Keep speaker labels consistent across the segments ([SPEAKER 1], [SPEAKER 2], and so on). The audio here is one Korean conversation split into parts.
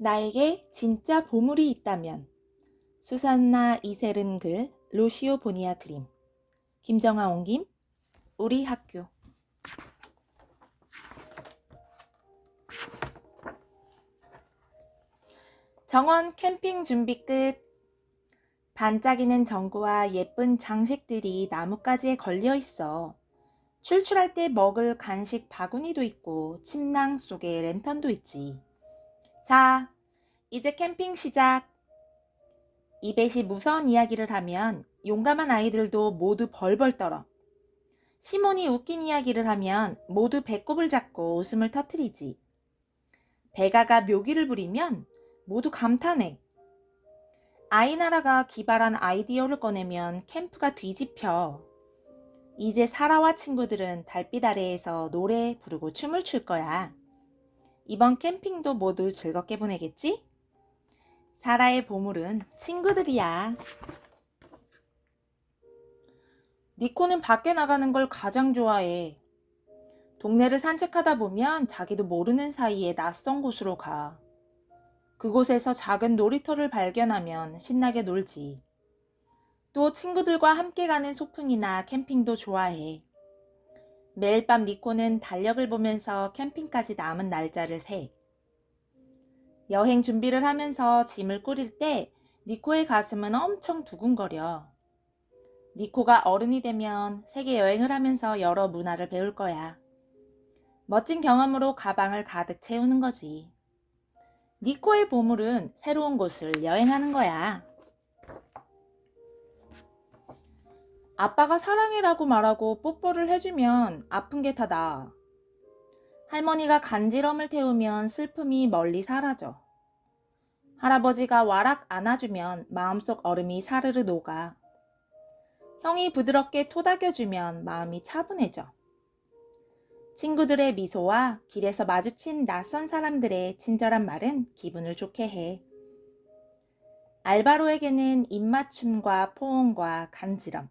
[SPEAKER 1] 나에게 진짜 보물이 있다면 수산나 이세른 글 로시오 보니아 그림 김정아 옹김 우리 학교 정원 캠핑 준비 끝 반짝이는 전구와 예쁜 장식들이 나뭇가지에 걸려 있어. 출출할 때 먹을 간식 바구니도 있고 침낭 속에 랜턴도 있지. 자, 이제 캠핑 시작. 이벳이 무서운 이야기를 하면 용감한 아이들도 모두 벌벌 떨어. 시몬이 웃긴 이야기를 하면 모두 배꼽을 잡고 웃음을 터뜨리지. 베가가 묘기를 부리면 모두 감탄해. 아이나라가 기발한 아이디어를 꺼내면 캠프가 뒤집혀. 이제 사라와 친구들은 달빛 아래에서 노래 부르고 춤을 출 거야. 이번 캠핑도 모두 즐겁게 보내겠지? 사라의 보물은 친구들이야. 니코는 밖에 나가는 걸 가장 좋아해. 동네를 산책하다 보면 자기도 모르는 사이에 낯선 곳으로 가. 그곳에서 작은 놀이터를 발견하면 신나게 놀지. 또 친구들과 함께 가는 소풍이나 캠핑도 좋아해. 매일 밤 니코는 달력을 보면서 캠핑까지 남은 날짜를 세. 여행 준비를 하면서 짐을 꾸릴 때 니코의 가슴은 엄청 두근거려. 니코가 어른이 되면 세계 여행을 하면서 여러 문화를 배울 거야. 멋진 경험으로 가방을 가득 채우는 거지. 니코의 보물은 새로운 곳을 여행하는 거야. 아빠가 사랑해라고 말하고 뽀뽀를 해주면 아픈 게 다 나아. 할머니가 간지럼을 태우면 슬픔이 멀리 사라져. 할아버지가 와락 안아주면 마음속 얼음이 사르르 녹아. 형이 부드럽게 토닥여주면 마음이 차분해져. 친구들의 미소와 길에서 마주친 낯선 사람들의 친절한 말은 기분을 좋게 해. 알바로에게는 입맞춤과 포옹과 간지럼,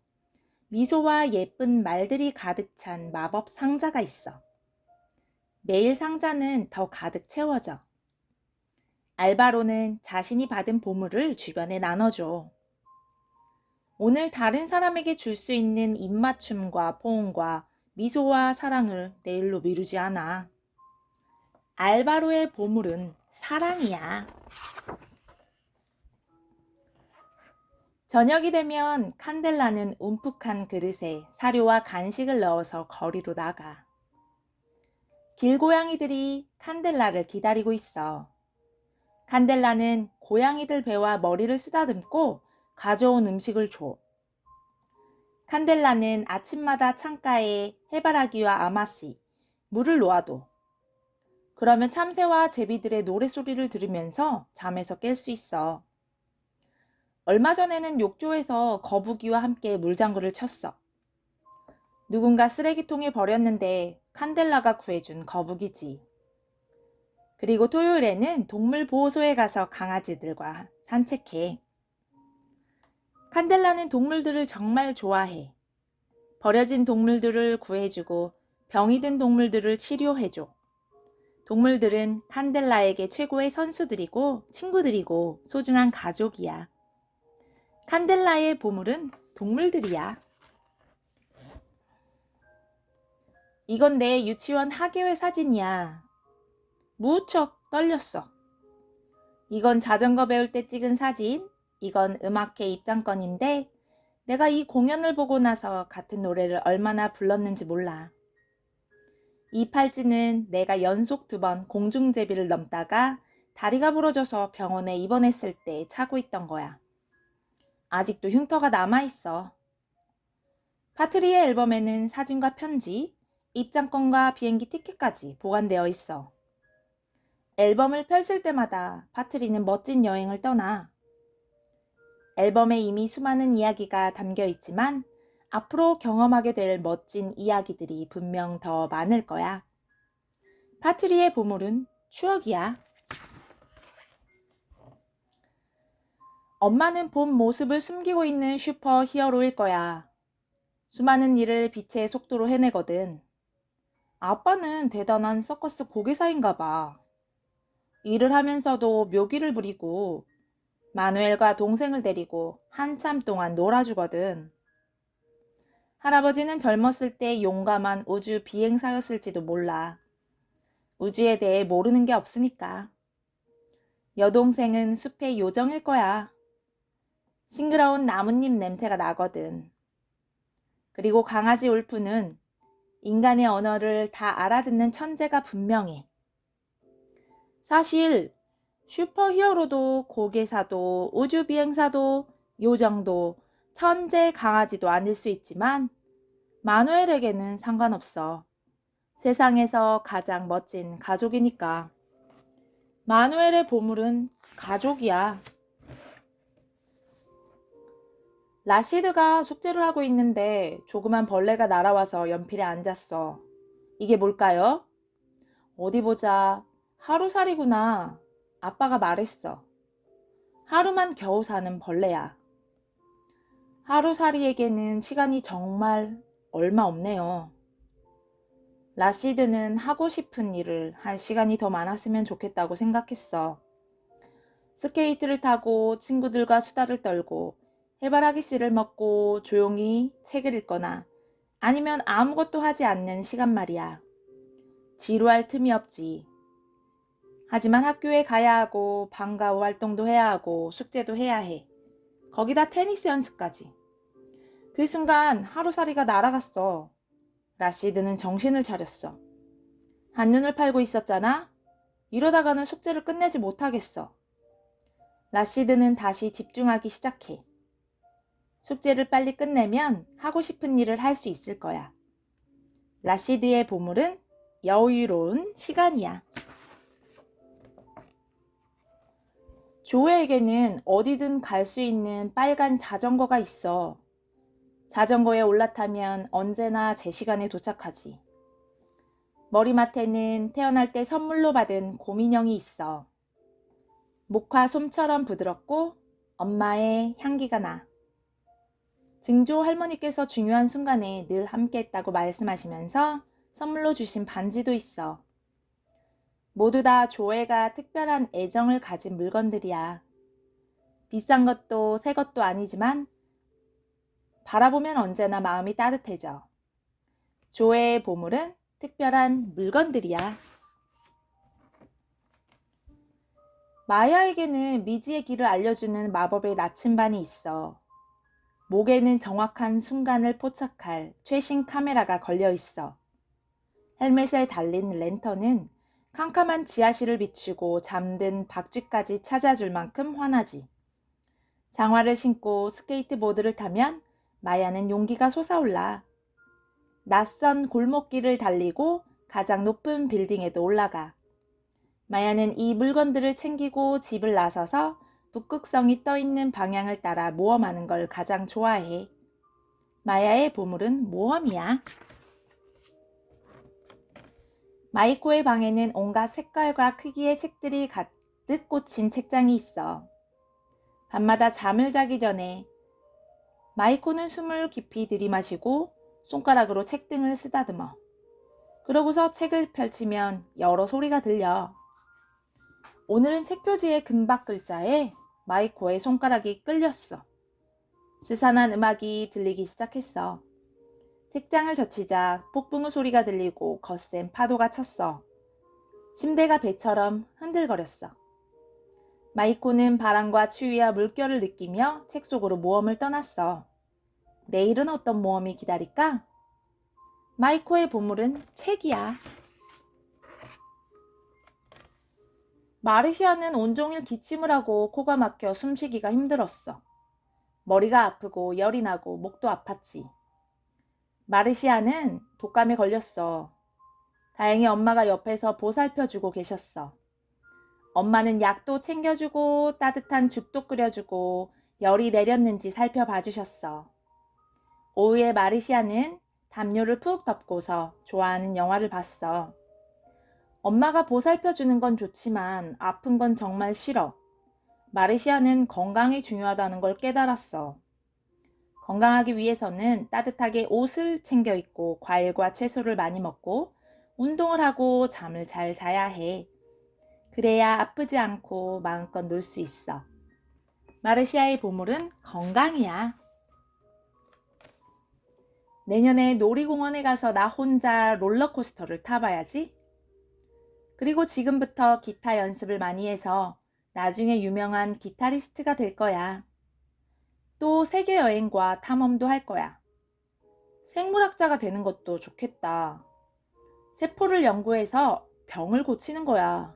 [SPEAKER 1] 미소와 예쁜 말들이 가득 찬 마법 상자가 있어. 매일 상자는 더 가득 채워져. 알바로는 자신이 받은 보물을 주변에 나눠줘. 오늘 다른 사람에게 줄 수 있는 입맞춤과 포옹과 미소와 사랑을 내일로 미루지 않아. 알바로의 보물은 사랑이야. 저녁이 되면 칸델라는 움푹한 그릇에 사료와 간식을 넣어서 거리로 나가. 길고양이들이 칸델라를 기다리고 있어. 칸델라는 고양이들 배와 머리를 쓰다듬고 가져온 음식을 줘. 칸델라는 아침마다 창가에 해바라기와 아마씨, 물을 놓아둬. 그러면 참새와 제비들의 노래소리를 들으면서 잠에서 깰 수 있어. 얼마 전에는 욕조에서 거북이와 함께 물장구를 쳤어. 누군가 쓰레기통에 버렸는데 칸델라가 구해준 거북이지. 그리고 토요일에는 동물보호소에 가서 강아지들과 산책해. 칸델라는 동물들을 정말 좋아해. 버려진 동물들을 구해주고 병이 든 동물들을 치료해줘. 동물들은 칸델라에게 최고의 선수들이고 친구들이고 소중한 가족이야. 칸델라의 보물은 동물들이야. 이건 내 유치원 학예회 사진이야. 무척 떨렸어. 이건 자전거 배울 때 찍은 사진. 이건 음악회 입장권인데 내가 이 공연을 보고 나서 같은 노래를 얼마나 불렀는지 몰라. 이 팔찌는 내가 연속 두 번 공중제비를 넘다가 다리가 부러져서 병원에 입원했을 때 차고 있던 거야. 아직도 흉터가 남아있어. 파트리의 앨범에는 사진과 편지, 입장권과 비행기 티켓까지 보관되어 있어. 앨범을 펼칠 때마다 파트리는 멋진 여행을 떠나. 앨범에 이미 수많은 이야기가 담겨 있지만 앞으로 경험하게 될 멋진 이야기들이 분명 더 많을 거야. 파트리의 보물은 추억이야. 엄마는 본 모습을 숨기고 있는 슈퍼 히어로일 거야. 수많은 일을 빛의 속도로 해내거든. 아빠는 대단한 서커스 고개사인가 봐. 일을 하면서도 묘기를 부리고 마누엘과 동생을 데리고 한참 동안 놀아주거든. 할아버지는 젊었을 때 용감한 우주 비행사였을지도 몰라. 우주에 대해 모르는 게 없으니까. 여동생은 숲의 요정일 거야. 싱그러운 나뭇잎 냄새가 나거든. 그리고 강아지 울프는 인간의 언어를 다 알아듣는 천재가 분명해. 사실 슈퍼 히어로도 고개사도 우주비행사도 요정도 천재 강아지도 아닐 수 있지만 마누엘에게는 상관없어. 세상에서 가장 멋진 가족이니까. 마누엘의 보물은 가족이야. 라시드가 숙제를 하고 있는데 조그만 벌레가 날아와서 연필에 앉았어. 이게 뭘까요? 어디 보자. 하루살이구나. 아빠가 말했어. 하루만 겨우 사는 벌레야. 하루살이에게는 시간이 정말 얼마 없네요. 라시드는 하고 싶은 일을 할 시간이 더 많았으면 좋겠다고 생각했어. 스케이트를 타고 친구들과 수다를 떨고 해바라기 씨를 먹고 조용히 책을 읽거나 아니면 아무것도 하지 않는 시간 말이야. 지루할 틈이 없지. 하지만 학교에 가야 하고 방과 후 활동도 해야 하고 숙제도 해야 해. 거기다 테니스 연습까지. 그 순간 하루살이가 날아갔어. 라시드는 정신을 차렸어. 한눈을 팔고 있었잖아? 이러다가는 숙제를 끝내지 못하겠어. 라시드는 다시 집중하기 시작해. 숙제를 빨리 끝내면 하고 싶은 일을 할 수 있을 거야. 라시드의 보물은 여유로운 시간이야. 조에에게는 어디든 갈 수 있는 빨간 자전거가 있어. 자전거에 올라타면 언제나 제 시간에 도착하지. 머리맡에는 태어날 때 선물로 받은 곰인형이 있어. 목화 솜처럼 부드럽고 엄마의 향기가 나. 증조 할머니께서 중요한 순간에 늘 함께 했다고 말씀하시면서 선물로 주신 반지도 있어. 모두 다 조애가 특별한 애정을 가진 물건들이야. 비싼 것도 새 것도 아니지만 바라보면 언제나 마음이 따뜻해져. 조애의 보물은 특별한 물건들이야. 마야에게는 미지의 길을 알려주는 마법의 나침반이 있어. 목에는 정확한 순간을 포착할 최신 카메라가 걸려 있어. 헬멧에 달린 랜턴은 캄캄한 지하실을 비추고 잠든 박쥐까지 찾아줄 만큼 환하지. 장화를 신고 스케이트보드를 타면 마야는 용기가 솟아올라. 낯선 골목길을 달리고 가장 높은 빌딩에도 올라가. 마야는 이 물건들을 챙기고 집을 나서서 북극성이 떠 있는 방향을 따라 모험하는 걸 가장 좋아해. 마야의 보물은 모험이야. 마이코의 방에는 온갖 색깔과 크기의 책들이 가득 꽂힌 책장이 있어. 밤마다 잠을 자기 전에 마이코는 숨을 깊이 들이마시고 손가락으로 책등을 쓰다듬어. 그러고서 책을 펼치면 여러 소리가 들려. 오늘은 책표지의 금박 글자에 마이코의 손가락이 끌렸어. 스산한 음악이 들리기 시작했어. 책장을 젖히자 폭풍우 소리가 들리고 거센 파도가 쳤어. 침대가 배처럼 흔들거렸어. 마이코는 바람과 추위와 물결을 느끼며 책 속으로 모험을 떠났어. 내일은 어떤 모험이 기다릴까? 마이코의 보물은 책이야. 마르시아는 온종일 기침을 하고 코가 막혀 숨쉬기가 힘들었어. 머리가 아프고 열이 나고 목도 아팠지. 마르시아는 독감에 걸렸어. 다행히 엄마가 옆에서 보살펴주고 계셨어. 엄마는 약도 챙겨주고 따뜻한 죽도 끓여주고 열이 내렸는지 살펴봐 주셨어. 오후에 마르시아는 담요를 푹 덮고서 좋아하는 영화를 봤어. 엄마가 보살펴 주는 건 좋지만 아픈 건 정말 싫어. 마르시아는 건강이 중요하다는 걸 깨달았어. 건강하기 위해서는 따뜻하게 옷을 챙겨 입고 과일과 채소를 많이 먹고 운동을 하고 잠을 잘 자야 해. 그래야 아프지 않고 마음껏 놀 수 있어. 마르시아의 보물은 건강이야. 내년에 놀이공원에 가서 나 혼자 롤러코스터를 타봐야지. 그리고 지금부터 기타 연습을 많이 해서 나중에 유명한 기타리스트가 될 거야. 또 세계 여행과 탐험도 할 거야. 생물학자가 되는 것도 좋겠다. 세포를 연구해서 병을 고치는 거야.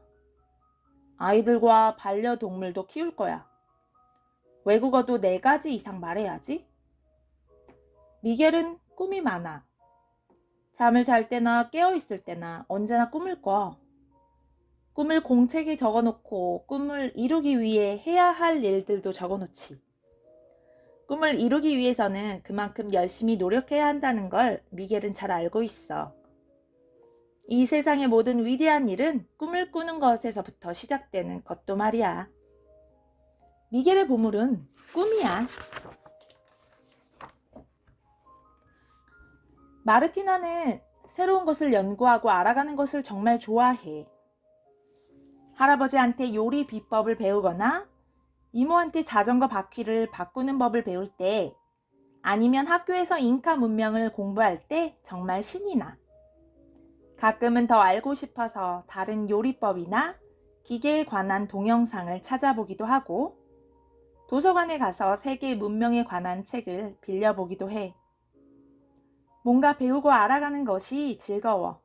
[SPEAKER 1] 아이들과 반려동물도 키울 거야. 외국어도 네 가지 이상 말해야지. 미겔은 꿈이 많아. 잠을 잘 때나 깨어 있을 때나 언제나 꿈을 꿔. 꿈을 공책에 적어 놓고 꿈을 이루기 위해 해야 할 일들도 적어 놓지. 꿈을 이루기 위해서는 그만큼 열심히 노력해야 한다는 걸 미겔은 잘 알고 있어. 이 세상의 모든 위대한 일은 꿈을 꾸는 것에서부터 시작되는 것도 말이야. 미겔의 보물은 꿈이야. 마르티나는 새로운 것을 연구하고 알아가는 것을 정말 좋아해. 할아버지한테 요리 비법을 배우거나 이모한테 자전거 바퀴를 바꾸는 법을 배울 때 아니면 학교에서 잉카 문명을 공부할 때 정말 신이 나. 가끔은 더 알고 싶어서 다른 요리법이나 기계에 관한 동영상을 찾아보기도 하고 도서관에 가서 세계 문명에 관한 책을 빌려보기도 해. 뭔가 배우고 알아가는 것이 즐거워.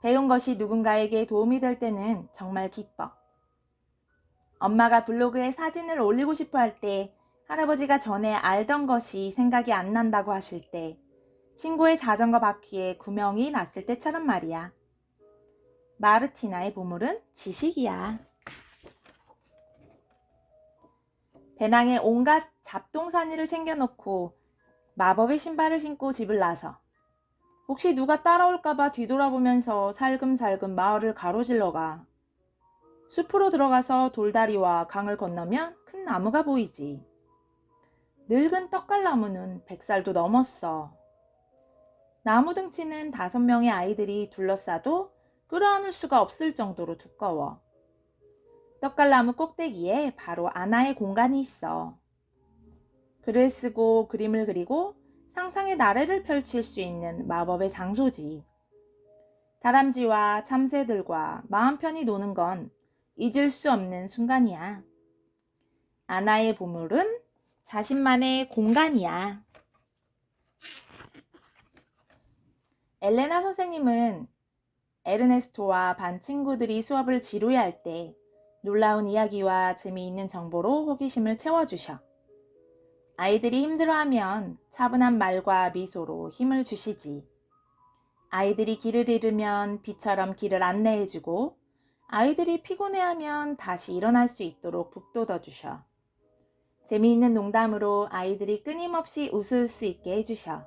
[SPEAKER 1] 배운 것이 누군가에게 도움이 될 때는 정말 기뻐. 엄마가 블로그에 사진을 올리고 싶어 할 때 할아버지가 전에 알던 것이 생각이 안 난다고 하실 때 친구의 자전거 바퀴에 구멍이 났을 때처럼 말이야. 마르티나의 보물은 지식이야. 배낭에 온갖 잡동사니를 챙겨놓고 마법의 신발을 신고 집을 나서 혹시 누가 따라올까봐 뒤돌아보면서 살금살금 마을을 가로질러 가. 숲으로 들어가서 돌다리와 강을 건너면 큰 나무가 보이지. 늙은 떡갈나무는 백살도 넘었어. 나무 등치는 다섯 명의 아이들이 둘러싸도 끌어안을 수가 없을 정도로 두꺼워. 떡갈나무 꼭대기에 바로 아나의 공간이 있어. 글을 쓰고 그림을 그리고 상상의 나래를 펼칠 수 있는 마법의 장소지. 다람쥐와 참새들과 마음 편히 노는 건 잊을 수 없는 순간이야. 아나의 보물은 자신만의 공간이야. 엘레나 선생님은 에르네스토와 반 친구들이 수업을 지루해할 때 놀라운 이야기와 재미있는 정보로 호기심을 채워주셔. 아이들이 힘들어하면 차분한 말과 미소로 힘을 주시지. 아이들이 길을 잃으면 비처럼 길을 안내해주고 아이들이 피곤해하면 다시 일어날 수 있도록 북돋워 주셔. 재미있는 농담으로 아이들이 끊임없이 웃을 수 있게 해주셔.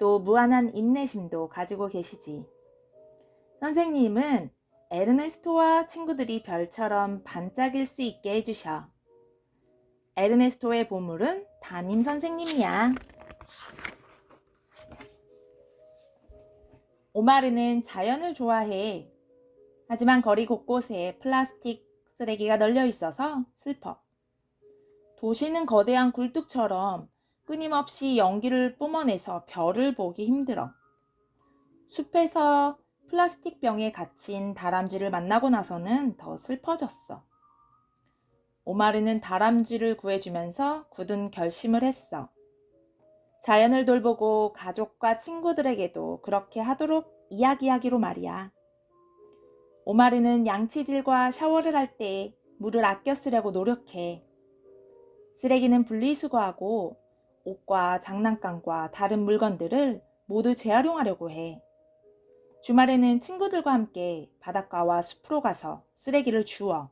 [SPEAKER 1] 또 무한한 인내심도 가지고 계시지. 선생님은 에르네스토와 친구들이 별처럼 반짝일 수 있게 해주셔. 에르네스토의 보물은 담임 선생님이야. 오마르는 자연을 좋아해. 하지만 거리 곳곳에 플라스틱 쓰레기가 널려 있어서 슬퍼. 도시는 거대한 굴뚝처럼 끊임없이 연기를 뿜어내서 별을 보기 힘들어. 숲에서 플라스틱 병에 갇힌 다람쥐를 만나고 나서는 더 슬퍼졌어. 오마르는 다람쥐를 구해주면서 굳은 결심을 했어. 자연을 돌보고 가족과 친구들에게도 그렇게 하도록 이야기하기로 말이야. 오마르는 양치질과 샤워를 할 때 물을 아껴 쓰려고 노력해. 쓰레기는 분리수거하고 옷과 장난감과 다른 물건들을 모두 재활용하려고 해. 주말에는 친구들과 함께 바닷가와 숲으로 가서 쓰레기를 주워.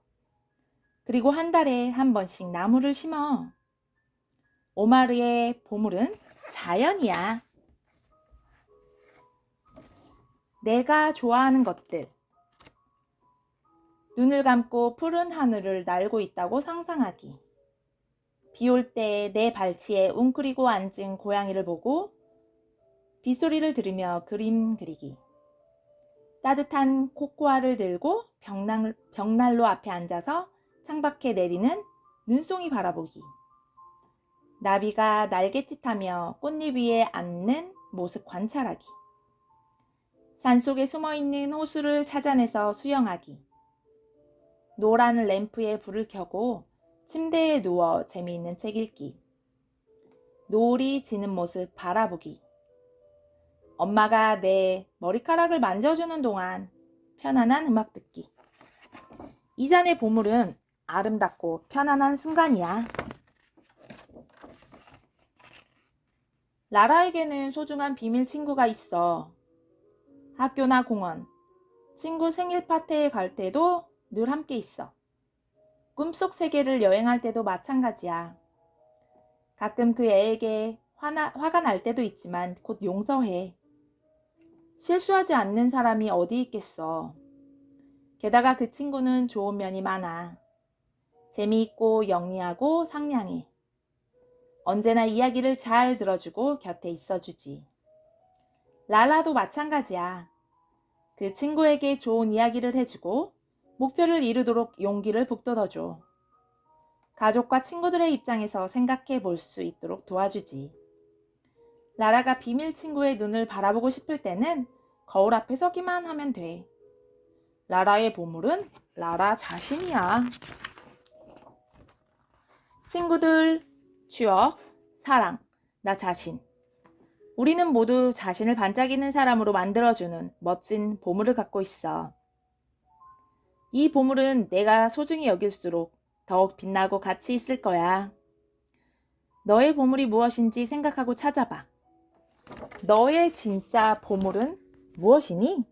[SPEAKER 1] 그리고 한 달에 한 번씩 나무를 심어. 오마르의 보물은 자연이야. 내가 좋아하는 것들. 눈을 감고 푸른 하늘을 날고 있다고 상상하기. 비 올 때 내 발치에 웅크리고 앉은 고양이를 보고 빗소리를 들으며 그림 그리기. 따뜻한 코코아를 들고 벽난, 벽난로 앞에 앉아서 창밖에 내리는 눈송이 바라보기. 나비가 날갯짓하며 꽃잎 위에 앉는 모습 관찰하기. 산속에 숨어 있는 호수를 찾아내서 수영하기. 노란 램프에 불을 켜고 침대에 누워 재미있는 책 읽기. 노을이 지는 모습 바라보기. 엄마가 내 머리카락을 만져주는 동안 편안한 음악 듣기. 이 잔의 보물은 아름답고 편안한 순간이야. 라라에게는 소중한 비밀 친구가 있어. 학교나 공원, 친구 생일 파티에 갈 때도 늘 함께 있어. 꿈속 세계를 여행할 때도 마찬가지야. 가끔 그 애에게 화나, 화가 날 때도 있지만 곧 용서해. 실수하지 않는 사람이 어디 있겠어. 게다가 그 친구는 좋은 면이 많아. 재미있고 영리하고 상냥해. 언제나 이야기를 잘 들어주고 곁에 있어주지. 랄라도 마찬가지야. 그 친구에게 좋은 이야기를 해주고 목표를 이루도록 용기를 북돋아줘. 가족과 친구들의 입장에서 생각해 볼 수 있도록 도와주지. 라라가 비밀 친구의 눈을 바라보고 싶을 때는 거울 앞에 서기만 하면 돼. 라라의 보물은 라라 자신이야. 친구들, 추억, 사랑, 나 자신. 우리는 모두 자신을 반짝이는 사람으로 만들어주는 멋진 보물을 갖고 있어. 이 보물은 내가 소중히 여길수록 더욱 빛나고 가치 있을 거야. 너의 보물이 무엇인지 생각하고 찾아봐. 너의 진짜 보물은 무엇이니?